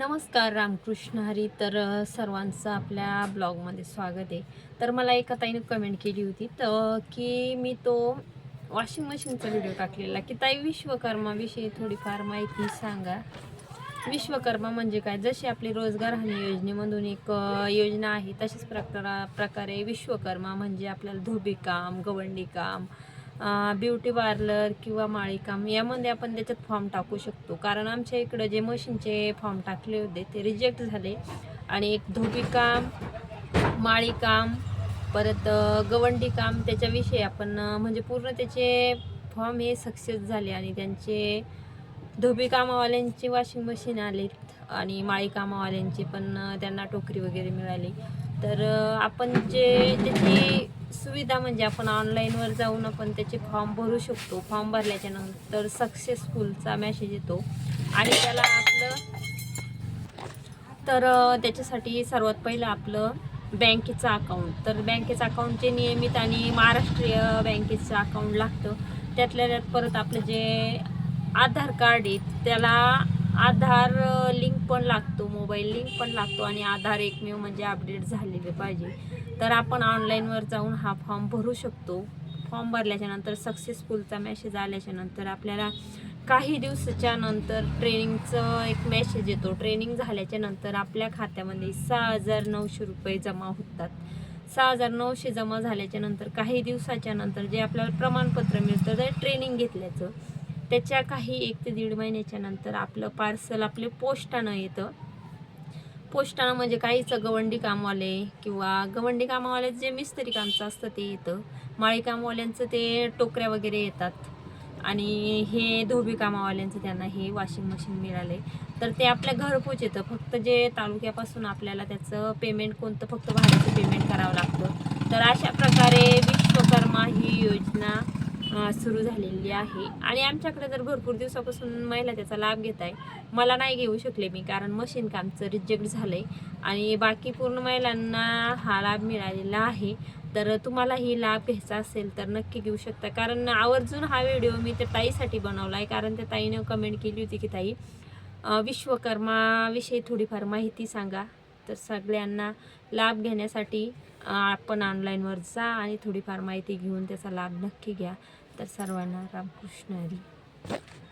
नमस्कार रामकृष्ण हरी. तर सर्वांचं आपल्या ब्लॉगमध्ये स्वागत आहे. तर मला एका ताईनं कमेंट केली होती तर की मी तो वॉशिंग मशीनचा व्हिडिओ टाकलेला की ताई विश्वकर्माविषयी थोडीफार माहिती सांगा. विश्वकर्मा म्हणजे काय? जशी आपली रोजगार हमी योजनेमधून एक योजना आहे तशाच प्रकारा प्रकारे विश्वकर्मा म्हणजे आपल्याला धोबीकाम गवंडीकाम ब्युटी पार्लर किंवा माळीकाम यामध्ये आपण त्याच्यात फॉर्म टाकू शकतो. कारण आमच्या इकडं जे मशीनचे फॉर्म टाकले होते ते रिजेक्ट झाले. आणि एक धोबीकाम माळीकाम परत गवंडीकाम त्याच्याविषयी आपण म्हणजे पूर्ण त्याचे फॉर्म हे सक्सेस झाले आणि त्यांचे धोबीकामावाल्यांचे वॉशिंग मशीन आलेत आणि माळीकामावाल्यांचे पण त्यांना टोकरी वगैरे मिळाली. तर आपण जे त्याची सुविधा म्हणजे आपण ऑनलाईनवर जाऊन आपण त्याचे फॉर्म भरू शकतो. फॉर्म भरल्याच्या नंतर सक्सेसफुलचा मेसेज येतो. आणि त्याला आपलं तर त्याच्यासाठी सर्वात पहिलं आपलं बँकेचं अकाउंट तर बँकेचं अकाउंटचे नियमित आणि महाराष्ट्रीय बँकेचं अकाउंट लागतं त्यातल्या त्यात परत आपलं जे आधार कार्ड आहे त्याला आधार लिंक पण लागतो मोबाईल लिंक पण लागतो आणि आधार एकमेव म्हणजे अपडेट झालेले पाहिजे. तर आपण ऑनलाईनवर जाऊन हा फॉर्म भरू शकतो. फॉर्म भरल्याच्यानंतर सक्सेसफुलचा मेसेज आल्याच्यानंतर आपल्याला काही दिवसाच्या नंतर ट्रेनिंगचं एक मेसेज येतो. ट्रेनिंग झाल्याच्यानंतर आपल्या खात्यामध्ये सहा हजार नऊशे रुपये जमा होतात. सहा हजार नऊशे जमा झाल्याच्यानंतर काही दिवसाच्या नंतर जे आपल्याला प्रमाणपत्र मिळतं ते ट्रेनिंग घेतल्याचं. त्याच्या काही एक ते दीड महिन्याच्या नंतर आपलं पार्सल आपले पोस्टानं येतं. पोस्टानं म्हणजे काहीच गवंडी कामवाले किंवा गवंडी कामवाले जे मिस्त्री कामचं असतं ते येतं. माळी कामवाल्यांचं ते टोकऱ्या वगैरे येतात. आणि हे धोबी कामावाल्यांचं त्यांना हे वॉशिंग मशीन मिळाले. तर ते आपल्या घरपोच येतं. फक्त जे तालुक्यापासून आपल्याला त्याचं पेमेंट कोणतं फक्त भाड्याचं पेमेंट करावं लागतं. तर अशा प्रकारे विश्वकर्मा ही योजना अ, सुरू झालेली आहे. आणि आमच्याकडे जर भरपूर दिवसापासून महिला त्याचा लाभ घेत आहे मला नाही घेऊ शकले मी कारण मशीन कामचं रिजेक्ट झालं आहे आणि बाकी पूर्ण महिलांना हा लाभ मिळालेला आहे. तर तुम्हालाही लाभ घ्यायचा असेल तर नक्की घेऊ शकता. कारण आवर्जून हा व्हिडिओ मी त्या ताईसाठी बनवला आहे कारण त्या ताईनं कमेंट केली होती की ताई विश्वकर्माविषयी थोडीफार माहिती सांगा. तर सगळ्यांना लाभ घेण्यासाठी आपण ऑनलाईनवर जा आणि थोडीफार माहिती घेऊन त्याचा लाभ नक्की घ्या. तर सर्वांना रामकृष्ण हरी.